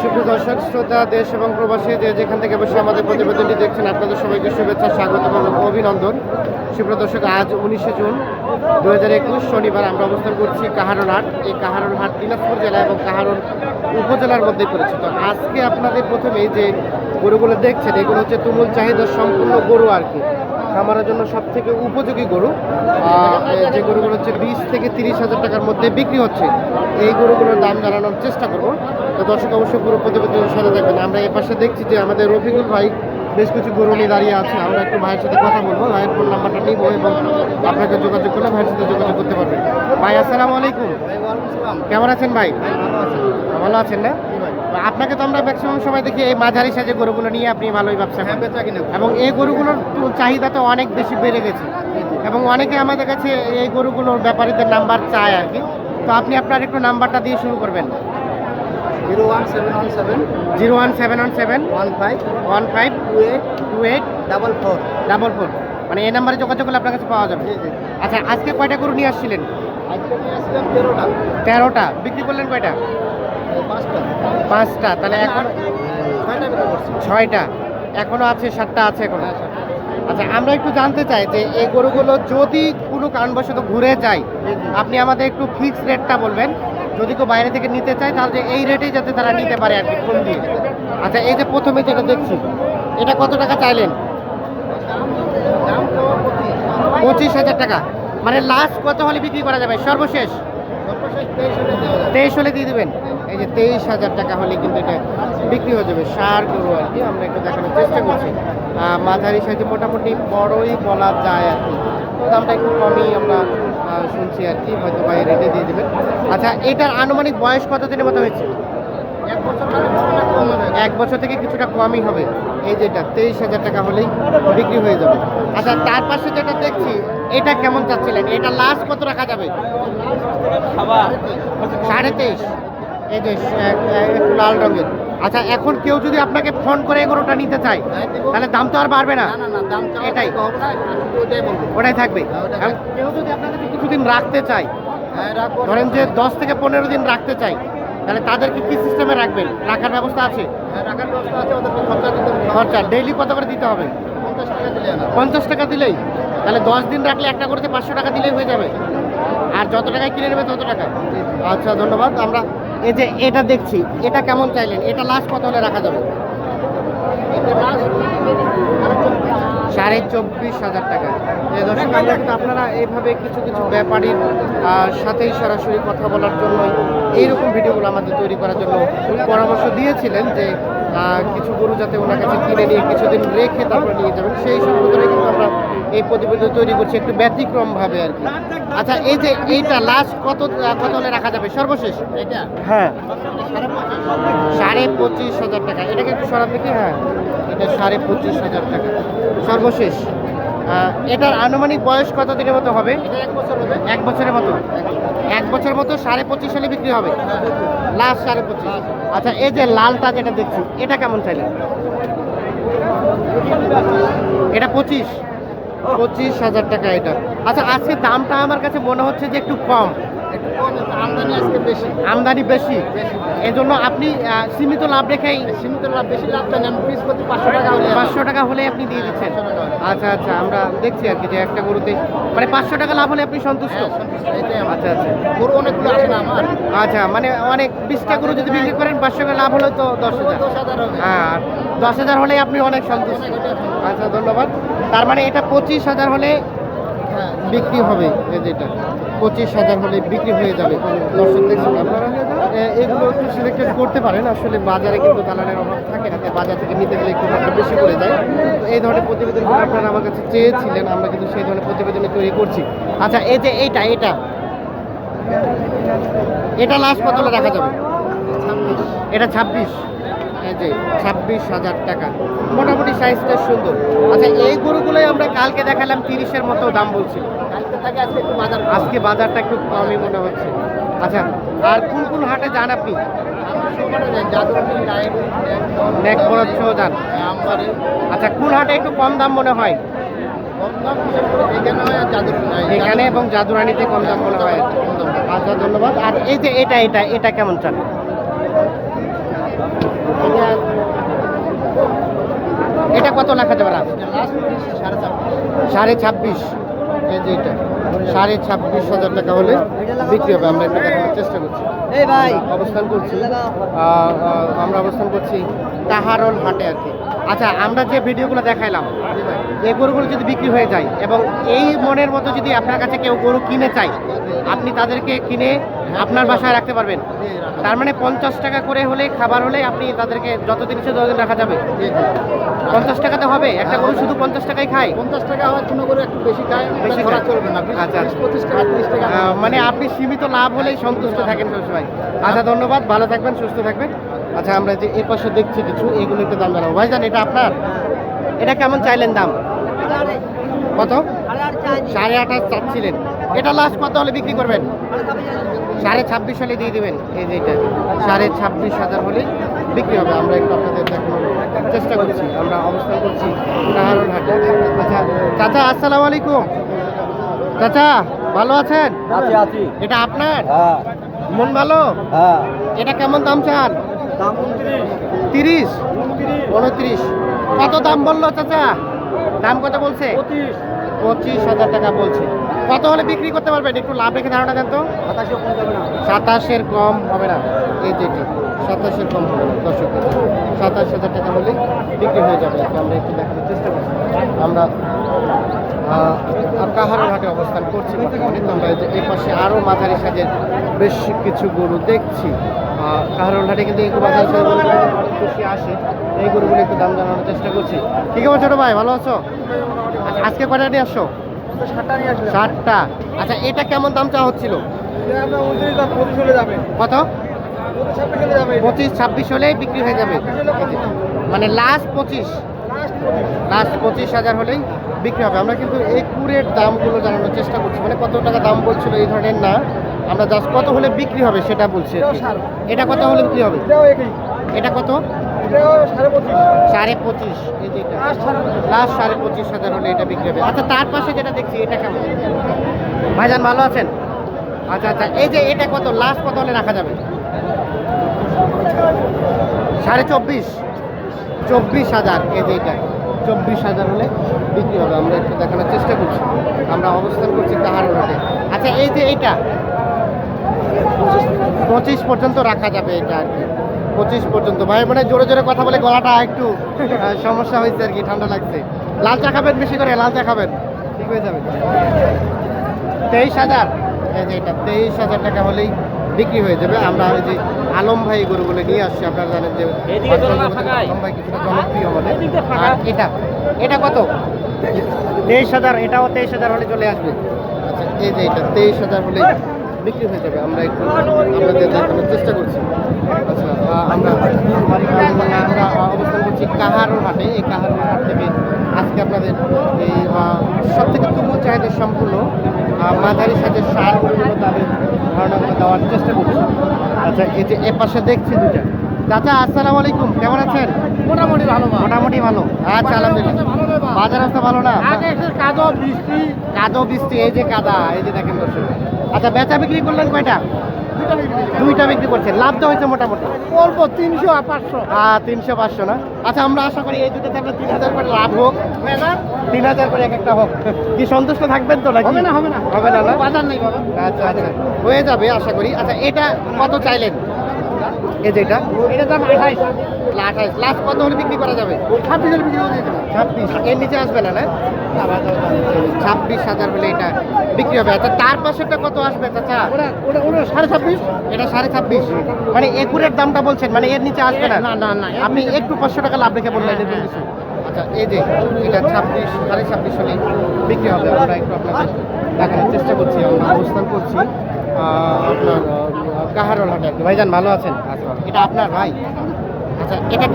সুপ্রিয় দর্শক, শ্রোতা, দেশ এবং প্রবাসী, যে যেখান থেকে বসে আমাদের প্রতিবেদনটি দেখছেন, আপনাদের সবাইকে শুভেচ্ছা, স্বাগত এবং অভিনন্দন। সুপ্রিয় দর্শক, আজ উনিশে জুন দু হাজার একুশ, শনিবার আমরা অবস্থান করছি কাহারন হাট এই কাহারন হাট দিনাজপুর জেলা এবং কাহারন উপজেলার মধ্যে পড়েছে তো আজকে আপনাদের প্রথমে যে গরুগুলো দেখছেন, এগুলো হচ্ছে তুমুল চাহিদা সম্পূর্ণ গরু আর কি। খামারের জন্য সব থেকে উপযোগী গরু। যে গরুগুলো হচ্ছে বিশ থেকে তিরিশ হাজার টাকার মধ্যে বিক্রি হচ্ছে এই গরুগুলোর দাম জানানোর চেষ্টা করব। তো দর্শক অবশ্যই পুরো প্রতিবেদনের সাথে দেখবেন। আমরা এ পাশে দেখছি যে আমাদের রফিকুল ভাই বেশ কিছু গরু নিয়ে দাঁড়িয়ে আছে। আমরা একটু ভাইয়ের সাথে কথা বলব। ভাইয়ের ফোন নাম্বারটা নিব এবং আপনাকে যোগাযোগ করলে ভাইয়ের সাথে যোগাযোগ করতে পারবেন। ভাই আসসালামু আলাইকুম। কেমন আছেন ভাই? ভালো আছেন না? আপনাকে তো আমরা ম্যাক্সিমাম সময় দেখি এই মাঝারি সাজে গরুগুলো নিয়ে আপনি ভালোই ব্যবসা করেন। এবং এই গরুগুলোর চাহিদা তো অনেক বেশি বেড়ে গেছে। এবং অনেকে আমাদের কাছে এই গরুগুলোর ব্যাপারীদের নাম্বার চায় আর কি। তো আপনি আপনার একটু নাম্বারটা দিয়ে শুরু করবেন। Zero one seven one seven zero one seven one seven one five one five two eight two eight double four. Double four. মানে এই নাম্বারে যোগাযোগ করলে আপনার কাছে পাওয়া যাবে। আচ্ছা আজকে কয়টা গরু নিয়ে আসছিলেন? আজকে নিয়ে আসলাম তেরোটা। বিক্রি করলেন কয়টা? পাঁচটা। তাহলে এখন ছয়টা বিক্রি এখনও আছে সাতটা আছে এখনও। হ্যাঁ, আচ্ছা আমরা একটু জানতে চাই যে এই গরুগুলো যদি কোনো কারণবশত ঘুরে যায়। আপনি আমাদের একটু ফিক্স রেটটা বলবেন। যদি কেউ বাইরে থেকে নিতে চায় তাহলে এই রেটেই যাতে তারা নিতে পারে আর কি ফোন দিয়ে। আচ্ছা এই যে প্রথমে যেটা দেখছি এটা কত টাকা চাইলেন দাম তো পঁচিশ পঁচিশ হাজার টাকা। মানে লাস্ট কত হলে বিক্রি করা যাবে? সর্বশেষ? তেইশ হলে দিয়ে দেবেন। এই যে তেইশ হাজার টাকা হলে কিন্তু এটা বিক্রি হয়ে যাবে। সার গরু আর কি আমরা একটু দেখানোর চেষ্টা করছি। মাঝারি সাইজে মোটামুটি বড়ই বলা যায় আর কি। তো দামটা একটু কমই আমরা শুনছি আর কি হয়তো বাইরে রেটে দিয়ে দেবেন। আচ্ছা এটার আনুমানিক বয়স কত দিনের মতো হয়েছে? এক বছর থেকে কিছুটা কমই হবে। এই যেটা তেইশ হাজার টাকা হলেই বিক্রি হয়ে যাবে। আচ্ছা তার পাশে যেটা দেখছি এটা কেমন চাচ্ছিলেন? এটা লাস্ট কত রাখা যাবে? সাড়ে তেইশ। এই যে এক- এক- একটু লাল রঙের। আচ্ছা এখন কেউ যদি আপনাকে ফোন করে এগুলোটা নিতে চায় তাহলে দাম তো আর বাড়বে না। না না না দাম চাওয়া এটাই। ওটাই থাকবে। হ্যাঁ, কেউ যদি আপনার কাছে কিছুদিন রাখতে চায় হ্যাঁ ধরেন যে দশ থেকে পনেরো দিন রাখতে চায় তাহলে তাদেরকে কি সিস্টেমে রাখবেন? রাখার ব্যবস্থা আছে? হ্যাঁ রাখার ব্যবস্থা আছে ওদেরকে খরচা দিতে খরচা ডেইলি কত করে দিতে হবে? পঞ্চাশ টাকা দিলে পঞ্চাশ টাকা দিলেই? তাহলে দশ দিন রাখলে একটা করতে পাঁচশো টাকা দিলেই হয়ে যাবে। আর যত টাকায় কিনে নেবে তত টাকা। আচ্ছা ধন্যবাদ। আমরা এই যে এটা দেখছি এটা কেমন চাইলেন? এটা লাস্ট কত হলে রাখা যাবে? এটা last সাড়ে চব্বিশ হাজার টাকা। দর্শক আমরা কিন্তু আপনারা এইভাবে কিছু কিছু ব্যাপারীর সাথেই সরাসরি কথা বলার জন্য এইরকম ভিডিওগুলো আমাদের তৈরি করার জন্য পরামর্শ দিয়েছিলেন যে কিছু গরু যাতে ওনার কাছে কিনে নিয়ে কিছুদিন রেখে তারপরে নিয়ে যাবেন। সেই সম্পর্কে কিন্তু আমরা এই প্রতিবেদন তৈরি করছি একটু ব্যতিক্রম ভাবে আর কি। আচ্ছা এই যে এইটা লাস্ট কত কত হলে রাখা যাবে? সর্বশেষ এটা হ্যাঁ। সাড়ে পঁচিশ সাড়ে পঁচিশ হাজার টাকা। এটাকে একটু সরাব দেখি? হ্যাঁ। এটা সাড়ে পঁচিশ হাজার টাকা। সর্বশেষ এটার আনুমানিক বয়স কত দিনের মতো হবে? এটা এক বছর হবে এক বছরের মতো। এক বছর মতো সাড়ে পঁচিশ সালে বিক্রি হবে? লাস্ট সাড়ে পঁচিশ। আচ্ছা এই যে লালটা যেটা দেখছি এটা কেমন চাইলেন? এটা পঁচিশ। পঁচিশ হাজার টাকা এটা। আচ্ছা আজকে দামটা আমার কাছে মনে হচ্ছে যে একটু কম। আমদানি বেশি। আমদানি বেশি। বেশি এই জন্য আপনি সীমিত লাভ রেখেই সীমিত লাভ বেশি লাভ দেন পিস প্রতি পাঁচশো টাকা হলে পাঁচশো টাকা হলে আপনি দিয়ে দিচ্ছেন। আচ্ছা আচ্ছা আমরা দেখছি আর কি যে একটা গরুতে মানে পাঁচশো টাকা লাভ হলে আপনি সন্তুষ্ট? হ্যাঁ, আচ্ছা আচ্ছা। গরু অনেকগুলো আসে না আমার? আচ্ছা মানে অনেক বিশটা গরু যদি বিক্রি করেন পাঁচশো টাকা লাভ হলে তো দশ হাজার। হ্যাঁ দশ হাজার হলে আপনি অনেক সন্তুষ্ট। আচ্ছা ধন্যবাদ। তার মানে এটা পঁচিশ হাজার হলে হ্যাঁ বিক্রি হবে এই যেটা। পঁচিশ হাজার হলে বিক্রি হয়ে যাবে এগুলো একটু সিলেক্টেড করতে পারেন। আসলে বাজারে কিন্তু দালালের অভাব থাকে না বাজার থেকে নিতে গেলে একটু বেশি করে যায়। এই ধরনের প্রতিবেদনগুলো আপনারা আমার কাছে চেয়েছিলেন, আমরা কিন্তু সেই ধরনের প্রতিবেদনই তৈরি করছি। আচ্ছা এই যে এইটা এটা। এটা লাস্ট কত রাখা যাবে? এটা ছাব্বিশ। যে ছাব্বিশ হাজার টাকা। মোটামুটি সাইজটা সুন্দর। আচ্ছা এই গরুগুলোই আমরা কালকে দেখালাম তিরিশের মতো দাম বলছিল। থেকে আজকে একটু বাজার আজকে বাজারটা একটু কমই মনে হচ্ছে। আচ্ছা আর কোন কোন হাটে যান আপনি? যান। আচ্ছা কোন হাটে একটু কম দাম মনে হয়? এখানে হয় এবং জাদুরানিতে কম দাম মনে হয়। আচ্ছা ধন্যবাদ। আর এই যে এটা এটা এটা কেমন চান? এটা- কত লেখা যাবে? সাড়ে ছাব্বিশ এই যে এটা। সাড়ে ছাব্বিশ হাজার টাকা হলে বিক্রি হবে। আমরা এটা দেখানোর চেষ্টা করছি। অবস্থান করছি। আমরা অবস্থান করছি তাহারল হাটে আর কি। আচ্ছা আমরা যে ভিডিওগুলো দেখাইলাম এই গরুগুলো যদি বিক্রি হয়ে যায় এবং এই মনের মতো যদি আপনার কাছে কেউ গরু কিনে চায় আপনি তাদেরকে কিনে আপনার বাসায় রাখতে পারবেন। তার মানে পঞ্চাশ টাকা করে হলে খাবার হলে আপনি তাদেরকে যতদিন ইচ্ছে ততদিন রাখা যাবে। পঞ্চাশ টাকাতে হবে একটা গরু শুধু পঞ্চাশ টাকাই খায়। পঞ্চাশ টাকা হয় কোনো গরু একটু বেশি খায় বেশি খরচ ধরা চলবে না। আচ্ছা। পঁচিশ টাকা তিরিশ টাকা। মানে আপনি সীমিত লাভ হলেই সন্তুষ্ট থাকেন সবসময়। আচ্ছা ধন্যবাদ ভালো থাকবেন সুস্থ থাকবেন। আচ্ছা আমরা যে এ পাশে দেখছি কিছু এগুলো একটু দাম জানাব। ভাইজান এটা আপনার? এটা কেমন চাইলেন দাম? কত? সাড়ে আঠাশ চাচ্ছিলেন। এটা লাস্ট কত হলে বিক্রি করবেন? সাড়ে ছাব্বিশ হলে দিয়ে দেবেন। এই যে এটা সাড়ে ছাব্বিশ হাজার হলে বিক্রি হবে। আমরা একটু আপনাদের দেখানোর চেষ্টা করছি। আমরা অবস্থান করছি আচ্ছা চাচা আসসালামু আলাইকুম। চাচা ভালো আছেন? আছি আছি। এটা আপনার? হ্যাঁ। মন ভালো? হ্যাঁ। এটা কেমন দাম চান? দাম তিরিশ। উনত্রিশ। কত দাম বলল চাচা? দাম কত বলছে? পঁচিশ। হাজার টাকা বলছে। কত হলে বিক্রি করতে পারবেন? একটু লাভ রেখে ধারণা দেন তো। সাতাশের কম হবে না। এই যেটি সাতাশের কম হবে না দর্শক সাতাশ হাজার টাকা হলে বিক্রি হয়ে যাবে। আমরা একটু দেখানোর চেষ্টা করছি। আমরা কাহারোর হাটে অবস্থান করছি বর্তমানে। তো আমরা এই যে এই পাশে আরও মাঝারি সাজের বেশ কিছু গরু দেখছি। কাহারোল হাটে কিন্তু এই মাঝারি সাজের অনেক বেশি আসে। এই গরুগুলো একটু দাম জানানোর চেষ্টা করছি। ঠিক আছে ছোটো ভাই? ভালো আছো? আচ্ছা, আজকে কয়টা নিয়ে আসছো? ষাটটা আচ্ছা এটা কেমন দাম চাওয়া হচ্ছিল? কত? পঁচিশ ছাব্বিশ হলে পঁচিশ ছাব্বিশ হলেই বিক্রি হয়ে যাবে। মানে লাস্ট পঁচিশ। লাস্ট পঁচিশ হাজার হলেই বিক্রি হবে। আমরা কিন্তু এই কুরের দামগুলো জানানোর চেষ্টা করছি। মানে কত টাকা দাম বলছিল এই ধরনের না আমরা জাস্ট কত হলে বিক্রি হবে সেটা বলছি। এটা কত হলে বিক্রি হবে? এটা কত? সাড়ে পঁচিশ। লাস্ট সাড়ে পঁচিশ হাজার হলে এটা বিক্রি হবে। আচ্ছা তার পাশে যেটা দেখছি এটা কেমন? ভাইজান ভালো আছেন? আচ্ছা আচ্ছা এই যে এটা কত? লাস্ট কত হলে রাখা যাবে? সাড়ে চব্বিশ। চব্বিশ হাজার এই যে এটা। চব্বিশ হাজার হলে বিক্রি হবে। আমরা একটু দেখানোর চেষ্টা করছি। আমরা অবস্থান করছি কাহার রোডে আচ্ছা এই যে এইটা, পঁচিশ পর্যন্ত রাখা যাবে এটা আর কি। পঁচিশ পর্যন্ত। ভাই মানে জোরে জোরে কথা বলে গলাটা একটু সমস্যা হয়েছে আর কি, ঠান্ডা লাগছে। লাল চা খাবেন বেশি করে? লাল চা খাবেন? ঠিক হয়ে যাবে। তেইশ হাজার, এই যে এটা, তেইশ হাজার টাকা হলেই বিক্রি হয়ে যাবে। আমরা ওই যে আলম ভাই গরুগুলো নিয়ে আসছে আপনারা জানেন যে আলম ভাই কিছুটা জনপ্রিয় আমাদের আর এটা এটা কত? তেইশ হাজার এটাও তেইশ হাজার হলে চলে আসবে। আচ্ছা এই যে এটা তেইশ হাজার হলে বিক্রি হয়ে যাবে। আমরা একটু আপনাদের দেখানোর চেষ্টা করছি। আচ্ছা আমরা করছি কাহারোর হাটে এই কাহারোর হাট থেকে আজকে আপনাদের এই সব থেকে তুমুল চাহিদা সম্পূর্ণ মাঝারি সাজের সার তাদের ধারণাগুলো দেওয়ার চেষ্টা করছি। আচ্ছা এই যে এ পাশে দেখছি দুটা চাচা আসসালামু আলাইকুম কেমন আছেন? মোটামুটি ভালো মোটামুটি ভালো। আচ্ছা আলহামদুলিল্লাহ। বাজার অবস্থা ভালো না? কাদো বৃষ্টি। কাদো বৃষ্টি এই যে কাদা এই যে দেখেন দর্শক। আচ্ছা বেচা বিক্রি করলেন কয়টা। দুইটা বিক্রি করছেন লাভ তো হয়েছে মোটামুটি? অল্প তিনশো আর পাঁচশো। হ্যাঁ তিনশো পাঁচশো না? আচ্ছা আমরা আশা করি এই দুটোতে আপনার তিন হাজার করে লাভ হোক। তিন হাজার করে এক একটা হোক। কি সন্তুষ্ট থাকবেন তো নাকি? হবে না হবে না। হবে না না? বাজার নেই বাবা আচ্ছা আচ্ছা। হয়ে যাবে আশা করি। আচ্ছা এটা কত চাইলেন? এই যে এটা। এটা দাম আঠাইশ। আঠাইশ। লাস্ট কত হলে বিক্রি করা যাবে? ছাব্বিশ হাজার বিক্রি করে ছাব্বিশ। এর নিচে আসবে না না? ছাব্বিশ হাজার হলে এটা বিক্রি হবে। আচ্ছা তার পাশেরটা কত আসবে চাচা? ওটা ওটা সাড়ে ছাব্বিশ। এটা সাড়ে ছাব্বিশ। মানে একুরের দামটা বলছেন মানে এর নিচে আসবে না? না না আপনি একটু পাঁচশো টাকা লাভ রেখে বললেন আচ্ছা এই যে এটা ছাব্বিশ সাড়ে ছাব্বিশ হলে বিক্রি হবে। আমরা একটু আপনাদের দেখানোর চেষ্টা করছি আমরা অবস্থান করছি। আপনার কাহারোল হাটে। ভাইজান ভালো আছেন? এটা আপনার ভাই? আচ্ছা এটা